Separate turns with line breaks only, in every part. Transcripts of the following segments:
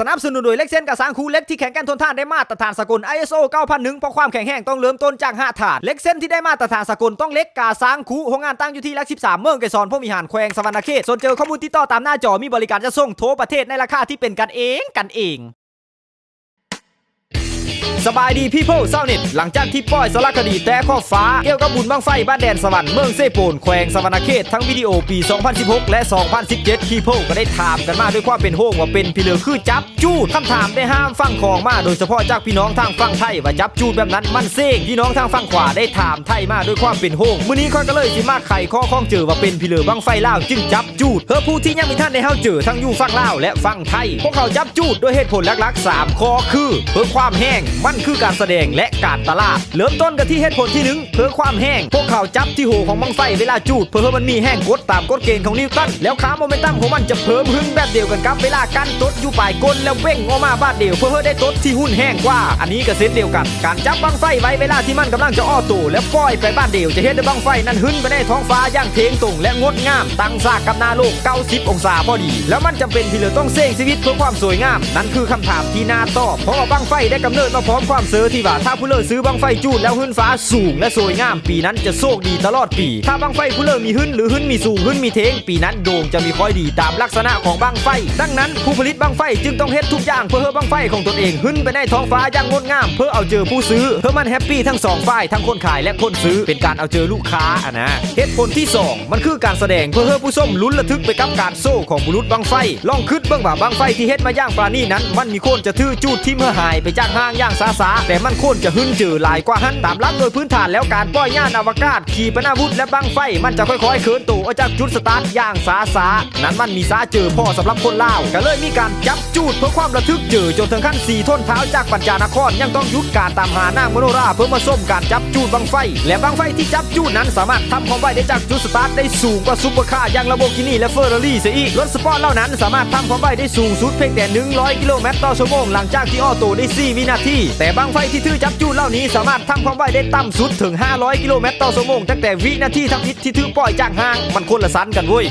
สนับสนุนโดยเล็กเส้นกับสางคูเล็กที่แข็งแกร่งทนทานได้มาตรฐานสากล ISO 9001เพราะความแข็งแรงต้องเริ่มต้นจาก5ถาดเล็กเส้นที่ได้มาตรฐานสากลต้องเล็กกาสางคูโรงงานตั้งอยู่ที่ลัก13 เมืองเกซอนพวกมีหานแควงสวรรณเขตส่วนเจอข้อมูลที่ต่อตามหน้าจอมีบริการจะส่งโทรประเทศในราคาที่เป็นกันเองกันเองสบายดีพี่โพเศร้าเน็ตหลังจากที่ปล่อยสารคดีแต่ข้อฟ้าเกี่ยวกับบุญบังไฟบ้านแดนสวรรค์เมืองเซโปนแขวงสวรรณเขตทั้งวิดีโอปี 2016 และ 2017 พี่โพก็ได้ถามกันมาด้วยความเป็นโฮงว่าเป็นพี่เหลือคือจับจูดคำถามได้ห้ามฟังของมาโดยเฉพาะจากพี่น้องทางฝั่งไทยว่าจับจูดแบบนั้นมันเซ้งพี่น้องทางฝั่งขวาได้ถามไทยมาด้วยความเป็นโฮงมื้อนี้ข้อยก็เลยสิมาไขข้อข้องเจอว่าเป็นพี่เหลือบังไฟลาวจึงจับจูดเพื่อผู้ที่ยังมีท่านได้เฮาเจอทั้งอยู่ฝั่งลาวและฝั่งไทยพวกเขาจับจูดด้วยเหตุผลหลักๆสามข้อคือ เพื่อความแห้งมันคือการแสดงและการตลาด เริ่มต้นกันที่เหตุผลที่หนึ่งเพื่อความแห้ง พวกเขาจับที่หูของบังไฟเวลาจูด เพื่อให้มันมีแห้งกดตามกฎเกณฑ์ของนิวตัน แล้วขาโมเมนตัมของมันจะเพิ่มขึ้นแบบเดียวกันกับเวลากันตดอยู่ปลายก้นแล้วเว่งออกมาบาดเดียวเพื่อให้ได้ตดที่หุ่นแห้งกว่า อันนี้ก็เซตเดียวกัน การจับบังไฟไว้เวลาที่มันกำลังจะอ้อตัวแล้วปล่อยไปบ้านเดียวจะเห็นได้บังไฟนั้นหึ้นไปในท้องฟ้าอย่างเทงตรงและงดงาม ตั้งซากกับหนาโลก 90 องศาพอดี แล้วมันจำเป็นที่เหลือต้องเสี่ยงชีวิตเพื่อความสวยงาม นั่นคือคำถามที่น่าตอบเพราะบังไฟได้กำเนิดมาพร้อมความเสือที่ว่าถ้าผู้เลิศซื้อบังไฟจูดแล้วหึ้นฟ้าสูงและสวยงาม ปีนั้นจะโชคดีตลอดปี ถ้าบังไฟผู้เลิศมีหึ้นหรือหึ้นมีสูงหึ้นมีเทง ปีนั้นโด่งจะมีค่อยดีตามลักษณะของบังไฟ ดังนั้นผู้ผลิตบังไฟจึงต้องเฮ็ดทุกอย่างเพื่อให้บังไฟของตนเองหึ้นไปในท้องฟ้าอย่างงดงาม เพื่อเอาเจอผู้ซื้อเพื่อมันแฮปปี้ทั้งสองฝ่ายทั้งคนขายและคนซื้อเป็นการเอาเจอลูกค้าอะนะเหตุผลที่สองมันคือการแสดงเพื่อให้ผู้ชมลุ้นระทึกไปกับการโซ่ของบุรุษบังไฟ ลองคิดเบื้องว่าบังไฟที่เฮ็ดมาย่างปลานี่นั้น มันมีโคนจะทื่อจูดที่เมื่อหายไปจากห้างย่างสาสาแต่มันโคนจะหึ่นเจอหลายกว่าหันตามลักโดยพื้นฐานแล้วการปล่อยย่านอวกาศ ขี่ปนาวุธและบังไฟ มันจะค่อยๆเคินตัวออกจากจุดสตาร์ทย่างสาสานั้นมันมีสาเจอพ่อสำหรับคนลาวก็เลยมีการจับจูดเพื่อความระทึกเจอจนถึงขั้นสี่ท่นเท้าจากปัญจานครยังต้องหยุดการตามหานางมโนราเพื่อมาส้มการจับจูดบังไฟ และบังไฟที่จับจูดนั้นสามารถทำความไวได้จากจุดสตาร์ทได้สูงกว่าซุปเปอร์คาร์อย่างลาโบกินีและเฟอร์รารี่เสียอีกรถสปอร์ตเหล่านั้นสามารถทำความไวได้สูงสุดเพียงแต่ 100 กิโลเมตรต่อชั่วโมงหลังจากที่ออโต้ได้ 4 วินาที แต่บังไฟที่ถือจับจูดเหล่านี้สามารถทำความไวได้ต่ำสุดถึง 500 กิโลเมตรต่อชั่วโมงตั้งแต่วินาทีทำอิฐที่ถือปล่อยจากห้างมันคนละสันกันเว้ย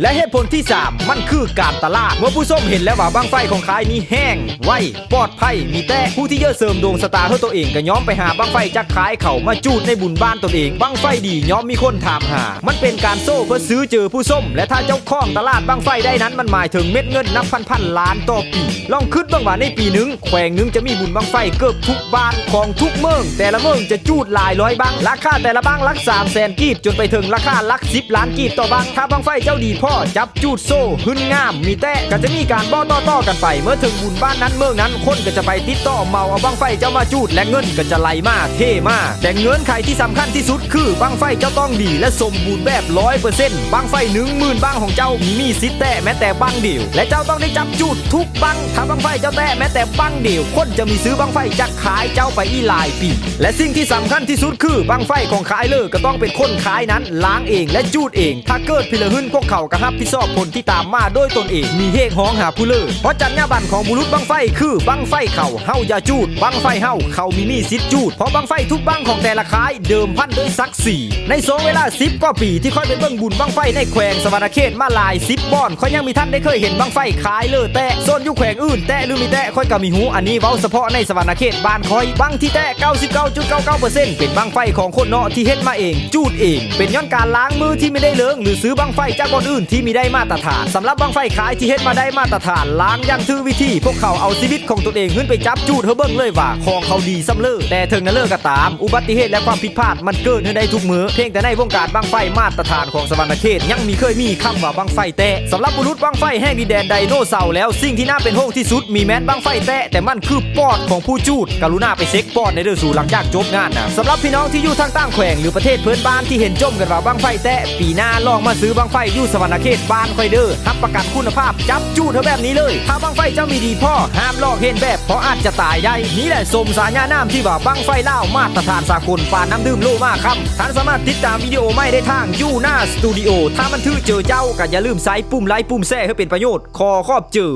และเหตุผลที่ 3 มันคือการตลาด เมื่อผู้ส้มเห็นแล้วว่าบังไฟของขายนี้แห้ง ไวปลอดภัยมีแต่ผู้ที่เยอะเสริมดวงสตาร์เพื่อตัวเองก็ย้อมไปหาบังไฟจากขายเขามาจูดในบุญบ้านตัวเองบังไฟดีย้อมมีคนถามหา มันเป็นการโซ่เพื่อซื้อเจอผู้ส้ม และถ้าเจ้าของตลาดบังไฟได้นั้นมันหมายถึงเม็ดเงินนับพันพันล้านต่อปี ลองคิดบ้างว่าในปีหนึงแขวงหนึงจะมีบุญบังไฟเกือบทุกบ้านของทุกเมือง แต่ละเมืองจะจูดหลายร้อยบังราคาแต่ละบังลักสามแสนกีบจนไปถึงราคาลักสิบล้านกีบต่อบังถ้าบังไฟเจ้าดีพอจับจูดโซ่หึนงาม มีแต่ก็จะมีการบ้อต่อต่อกันไป เมื่อถึงบุญบ้านนั้นเมืองนั้น คนก็จะไปติดต่อเมาเอาบังไฟเจ้ามาจูดและเงินก็จะไหลมาเท่มาแต่เงินไขที่สำคัญที่สุดคือบังไฟเจ้าต้องดีและสมบูรณ์แบบร้อยเปอร์เซ็นต์บังไฟหนึ่งหมื่นบังของเจ้ามีมีสิทธิ์แต่แม้แต่บังเดียว และเจ้าต้องได้จับจูดทุกบังถ้าบังไฟเจ้าแต่แม้แต่บังเดียว คนจะมีซื้อบังไฟจากขายเจ้าไปอีหลายปี และสิ่งที่สำคัญที่สุดคือบังไฟของขายเลยก็ต้องเป็นคนขายนั้นล้างเองและจูดเอง ถ้าเกิดพิลหึนพวกเขากระหับพิดชอบผลที่ตามมาโดยตนเอง มีเฮกห้องหาผู้เลิศเพราะจัญญาบันของบุรุษบังไฟคือบังไฟเขาเฮาอย่าจูด บังไฟเฮาเขามีมีสิทธิ์จูด เพราะบังไฟทุกบังของแต่ละขายเดิมพันด้วยศักดิ์ศรีในสองเวลาสิบกว่าปีที่ค่อยไปเบิ่งบุญบังไฟในแขวงสวรรณเขตมาลายสิบบอนค่อยยังมีท่านได้เคยเห็นบังไฟขายเลยแต่ส่วนยู่แขวงอื่น แต่หรือมีแต่ค่อยก็มีหูอันนี้เว้าเฉพาะในสวรรณเขตบ้านคอยบังที่แต่99.99%เป็นบังไฟของคนเนาะที่เฮ็ดมาเอง จูดเอง เป็นย้อนการล้างมือที่ไม่ได้เลิงหรือซื้อบังไฟจากคนอื่นที่มีได้มาตรฐานสำหรับบังไฟขายที่เฮ็ดมาได้มาตรฐาน ล้างอย่างถือวิธี พวกเขาเอาชีวิตของตนเองขึ้นไปจับจูดเฮเบิ่งเลยว่าของเขาดีซ้ำเลิศแต่ถึงนั้นเลิกก็ตาม อุบัติเหตุและความผิดพลาดมันเกิดขึ้นได้ทุกมือเพียงแต่ในวงการบังไฟมาตรฐานของสวรรณเขตยังมีเคยมีคำว่าบังไฟแตะสำหรับบุรุษบังไฟแห่งดินแดนไดโนเสาร์แล้วสิ่งที่น่าเป็นห่วงที่สุดมีแม้นบังไฟแตะแต่มันคือปอดของผู้จูดกรุณาไปเช็คปอดในเดือสู่หลังจากจบงานนะสำหรับพี่น้องที่อยู่ทางต่างแขวงหรือประเทศเพื่อนบ้านที่เห็นจมกันว่าบังไฟแตะปีหน้าลองมาซื้อบังไฟอยู่สวรรนาเขตบ้านคอยเด้อรับประกันคุณภาพจับจูดเธอแบบนี้เลย ถ้าบังไฟเจ้ามีดีพ่อห้ามลอกเห็นแบบเพราะอาจจะตายได้ นี่แหละสมสาญาน้ำที่ว่าบังไฟเล่ามาตรฐานสากลปานน้ำดื่มโลมาคำท่านสามารถติดตามวิดีโอไม่ได้ทางยูหน้าสตูดิโอถ้ามันทื่อเจอเจ้าก็อย่าลืมใส่ปุ่มไลค์ปุ่มแซ่ให้เป็นประโยชน์ คอครอบเจอ